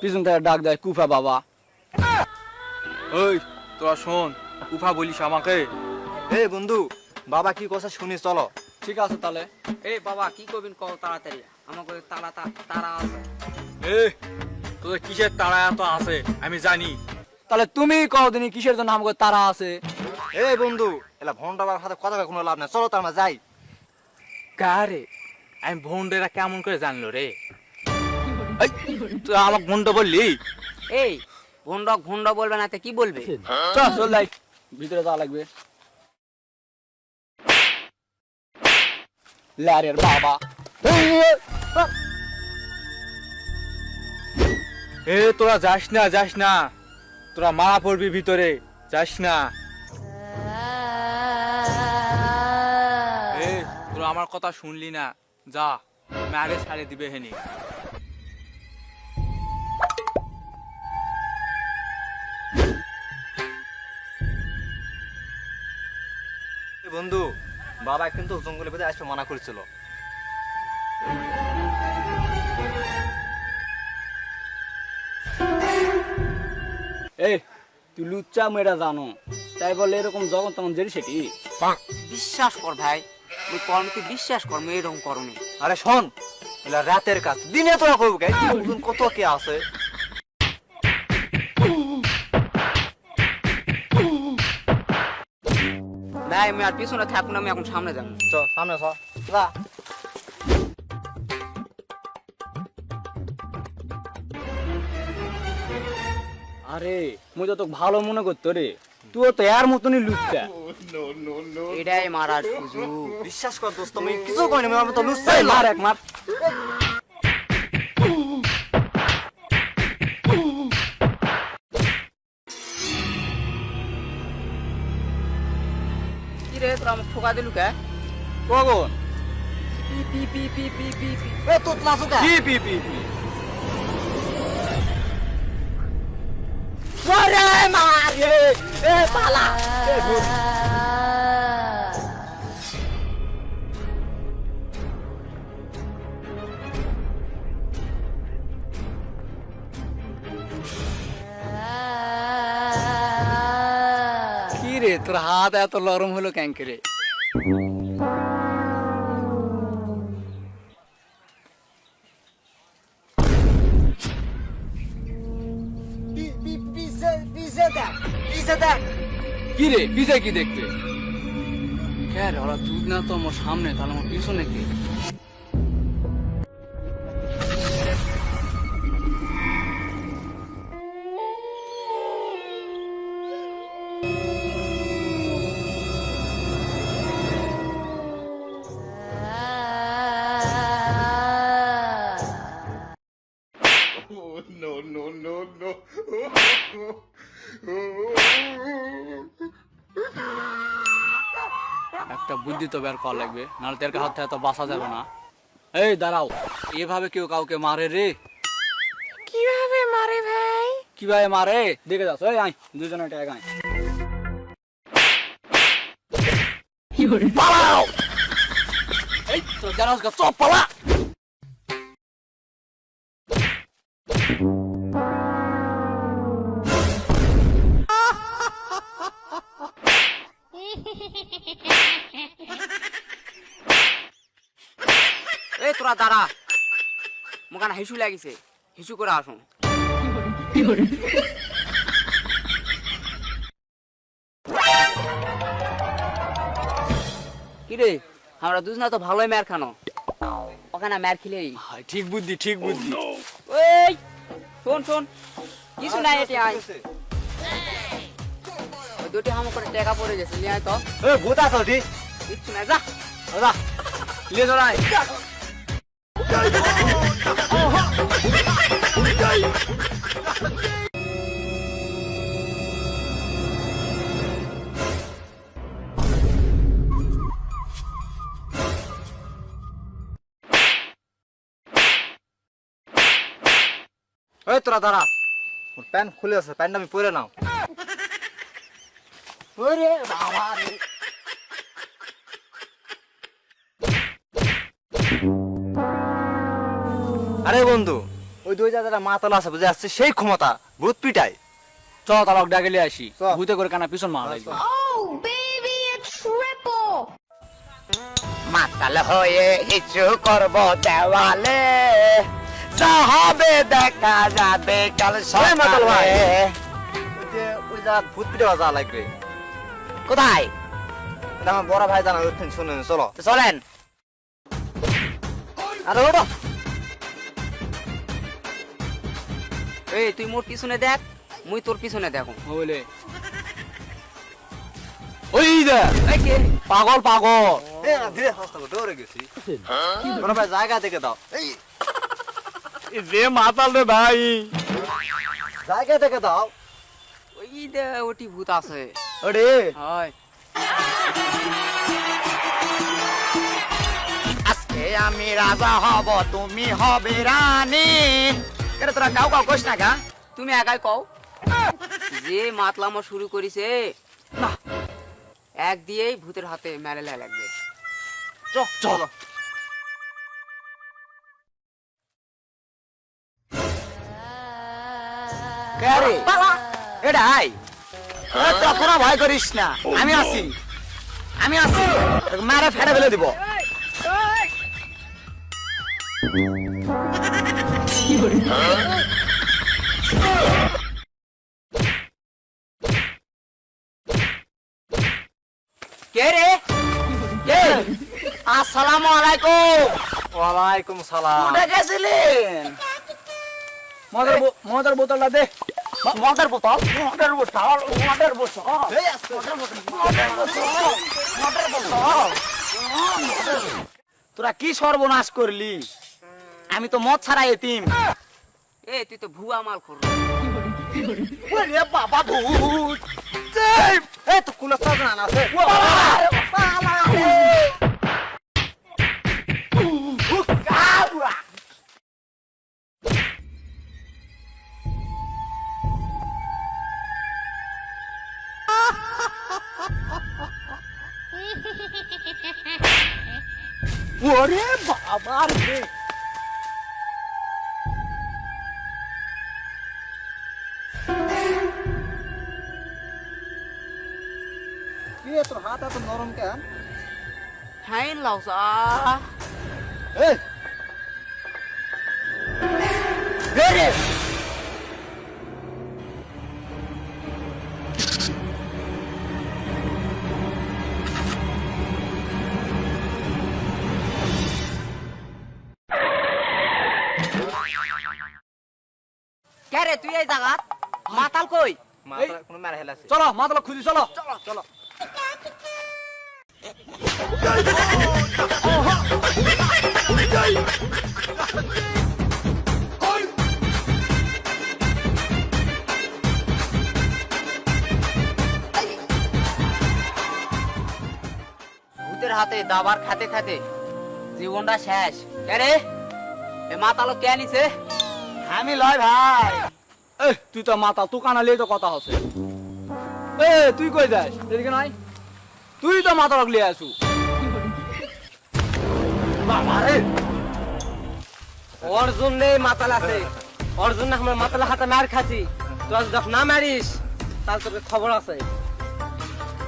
পিছন থেকে ডাক দেয় কুফা বাবা। ওই তোরা শোন উফা বলিস আমাকে? এই বন্ধু বাবা কি কথা শুনিস চলো। ঠিক আছে তাহলে। এ বাবা কি করবেন কও তাড়াতাড়ি? আমাকে তারা তারা আছে। এ তোদের কিসের তারা এত আছে? আমি জানি। তাহলে তুমি কও কদিনই কিসের জন্য আমাকে তারা আছে? এই বন্ধু এলা ভন্ডা বাবার সাথে কথা কোনো লাভ নেই। চলো তার মা যাই। কারে? আমি ভন্ডেরা কেমন করে জানলো রে? এই, তুই আমাকে ভন্ড বললি? এই ভন্ড ভন্ড বলবে না তো কি বলবে? চল চল যাই ভিতরে যাওয়া লাগবে। লারের বাবা। এ তোরা যাস না যাস না। তোরা মারা পড়বি ভিতরে যাস না। এ তোরা আমার কথা শুনলি না। যা ম্যারে ছাড়ে দিবে হেনি। বন্ধু বাবা কিন্তু জঙ্গলের ভিতরে আসতে মানা করেছিল। এই তুই লুচ্চা মেয়েরা জানো তাই বলে এরকম যখন তখন জেরি সেটি বিশ্বাস কর ভাই ওই কর্মকে বিশ্বাস কর মেয়ে এরকম করনি। আরে শোন এলা রাতের কাজ দিনে তোরা করব কে? কত কে আছে? আমি আর পিছনে থাকুন আমি এখন সামনে যাব। চ সামনে চ। যা। আরে মুই তো তোকে ভালো মনে করতো রে। তুই তো এর মতনই লুচ্চা। এটাই মারার সুযোগ। বিশ্বাস কর দোস্ত আমি কিছু করিনি আমি তো এই লুচ্ছাই মার এক মার। কি রে তোরা আমাকে ঠোকা দিলু কে? কখন? পি পি পি পি পি পি পি। এ তোর নাচুকা পি পি পি পি। কি হাত এত নরম হলো রে? কি রে পিছে কি দেখতে? কে ওরা দুধ না তো আমার সামনে তাহলে আমার পিছনে কি? একটা বুদ্ধি তো বের করা লাগবে নাহলে তের হাত থেকে তো বাঁচা যাবে না। এই দাঁড়াও এভাবে কেউ কাউকে মারে রে। কীভাবে মারে ভাই? কীভাবে মারে? দেখে যাস এই আয় দুজনে ট্যাগ আয়। পালাও! এই তো গা চপ পালা! এই তোরা দাঁড়া। মোকান হিসু লাগিছে। হিসু করে আসুন কিরে আমরা দুজনা তো ভালোই ম্যার খানো। ওখানে ম্যার খেলেই ঠিক বুদ্ধি ঠিক বুদ্ধি। ওই শোন শোন। কিছু নাই এটি আয় দুটি হাম করে টাকা পড়ে গেছে নিয়ে আয় তো এ ভূত আছে ওটি কিচ্ছু নাই যা যা লিয়ে চল আয় এই তোরা দাঁড়া ওর প্যান্ট খুলে আছে প্যান্ট আমি পরে নাও ওরে বাবা রে। আরে বন্ধু ওই দুই যারা মাতাল আছে বুঝে আসছে সেই ক্ষমতা ভূত পিটায়। চ তালক ডাকে আসি। চ। ভূতে করে কানা পিছন মারা লাগবে। Oh, baby, a triple! মাতাল হয়ে কিছু করব দেওয়ালে। যা হবে দেখা যাবে কাল ওই মাতাল ভাই। ওই যে ওই যা ভূত যা লাগবে। কোথায়? আমার বড় ভাই জানা ওখানে শুনুন চলো। চলেন। আরে ওটা এই তুই মোর পিছনে দেখ মুই তোর পিছনে দেখো। বলে। ওই দে পাগল পাগল। এ ধীরে হস্ত দৌড়ে গেছি। বড় ভাই জায়গা থেকে দাও। এই। যে মাতাল রে ভাই। জায়গা থেকে দাও। ওই দে ওটি ভূত আছে। ওরে হয় আজকে আমি রাজা হব তুমি হবে রানী। এটা তোরা কাউ কাউ কইস না গা? তুমি একাই কও। যে মাতলামো শুরু করিছে না। এক দিয়েই ভূতের হাতে মেলে লাগবে। চলো। কারে এটাই তোরা ভয় করিস না। আমি আছি। আমি আছি। মারে ফেলে ফেলে দিব। কে রে? কে? আসসালামু আলাইকুম। ওয়ালাইকুম সালাম। কোথায় গেছিলেন? মদের মদের বোতলটা দে। মদের বোতল মদের বোতল মদের বোতল এই আস্তে তোরা কি সর্বনাশ করলি? আমি তো মদ ছাড়া এতিম। এ তুই তো ভুয়া মাল খোর। ওরে বাবা ভূত। এই তো কুলা সাজ আছে। ওরে বাবা রে। কি রে, তোর হাত এত নরম কেন? হ্যাঁ লাউসা এই। কে রে তুই এই জায়গাত মাতাল কই? মাথা কোনো মেরে হেলাছে চলো মাতাল খুঁজি চলো। চলো চলো। ভূতের হাতে দাবার খাতে খাতে জীবনটা শেষ। কে রে? এ মাতাল কে নিছে আমি লয় ভাই। এই তুই তো মাতাল তুই কানা লিয়ে তো কথা হচ্ছে। এ তুই কই যাস? এদিকে নাই? তুই তো মাতাল লিয়ে আসু অর্জুন নেই মাতাল আছে। অর্জুন আমরা মাতাল হাতে মার খাচ্ছি। তুই যখন না মারিস তার তোকে খবর আছে।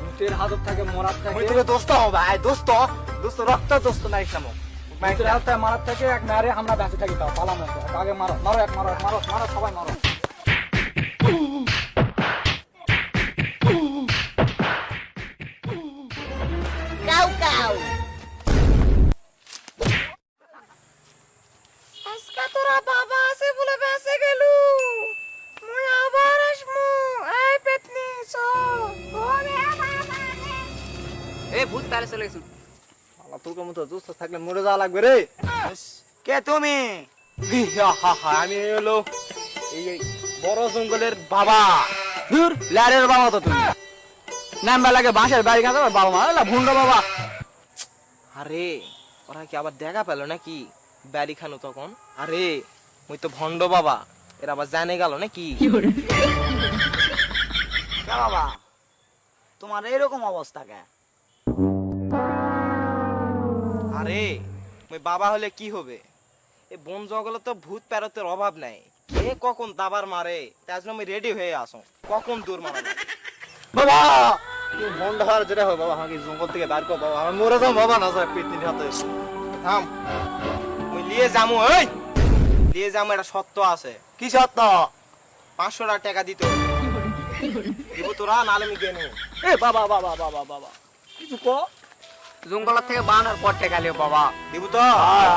ভূতের হাতত থাকে মরার থাকে। দোস্ত হব ভাই দোস্ত। দোস্ত রক্ত দোস্ত নাই সামো থেকে মারার থেকে এক মেরে আমরা বেঁচে থাকি তাও পালাম আগে মারো মারো এক মারো মারো মারো সবাই মারো। আজকে তোরা বাবা আছে বলে বেঁচে গেল। মুই আবার আসমু এই পেতনি সো এ ভূত তালে চলে তোর মতো দোস্ত থাকলে মরে যাওয়া লাগবে রে। কে তুমি? আমি হলো এই বড় জঙ্গলের বাবা। দূর ল্যারের বাবা তো তুমি। নামবা লাগে বাঁশের বাড়ি বাবা মা ভুন্ড বাবা। আরে ওরা কি আবার দেখা পেল নাকি? বাড়ি খানো তখন? আরে মুই তো ভন্ড বাবা। এরা আবার জানে গেল নাকি? বাবা? তোমার এরকম অবস্থা কে? আরে মুই বাবা হলে কি হবে? এই বন জঙ্গলে তো ভূত প্যারতের অভাব নাই। কে কখন দাবার মারে তার জন্য আমি রেডি হয়ে আসো কখন দূর মারা যায়। বাবা! তুই ভন্ড হার যেটা হয় বাবা আমাকে জঙ্গল থেকে বার কর বাবা। আমি মরে যাব বাবা না স্যার পেট হাতে। থাম। মুই লিয়ে যামু ওই! লিয়ে যামু এটা সত্য আছে। কি সত্য পাঁচশো টাকা দিতে হবে। দিব তোরা নালে আমি কেন এ বাবা বাবা বাবা বাবা। কিছু কো? জঙ্গলের থেকে বানানোর পর টেকা লিও বাবা। দিব তো।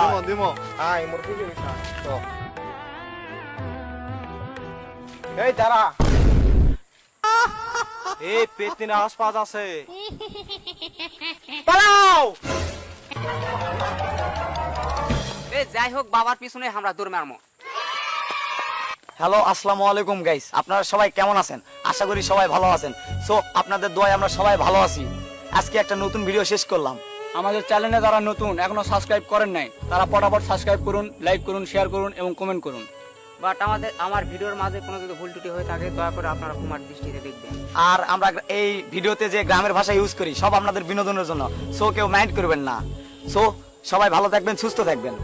দিমো দিমো। আয় মোর কি তো। এই দাঁড়া। এই পেতিন আশপাশ আছে। পালাও! এ যাই হোক বাবার পিছনে আমরা দৌড় মারমো। হ্যালো আসসালামু আলাইকুম গাইস। আপনারা সবাই কেমন আছেন? আশা করি সবাই ভালো আছেন। সো আপনাদের দোয়ায় আমরা সবাই ভালো আছি। আজকে একটা নতুন ভিডিও শেষ করলাম। আমাদের চ্যানেলে যারা নতুন এখনও সাবস্ক্রাইব করেন নাই তারা ফটাফট সাবস্ক্রাইব করুন লাইক করুন শেয়ার করুন এবং কমেন্ট করুন। বাট আমাদের আমার ভিডিওর মাঝে কোনো যদি ভুল ত্রুটি হয়ে থাকে দয়া করে আপনারা কুমার দৃষ্টিতে দেখবেন। আর আমরা এই ভিডিওতে যে গ্রামের ভাষা ইউজ করি সব আপনাদের বিনোদনের জন্য। সো কেউ মাইন্ড করবেন না। সো সবাই ভালো থাকবেন সুস্থ থাকবেন।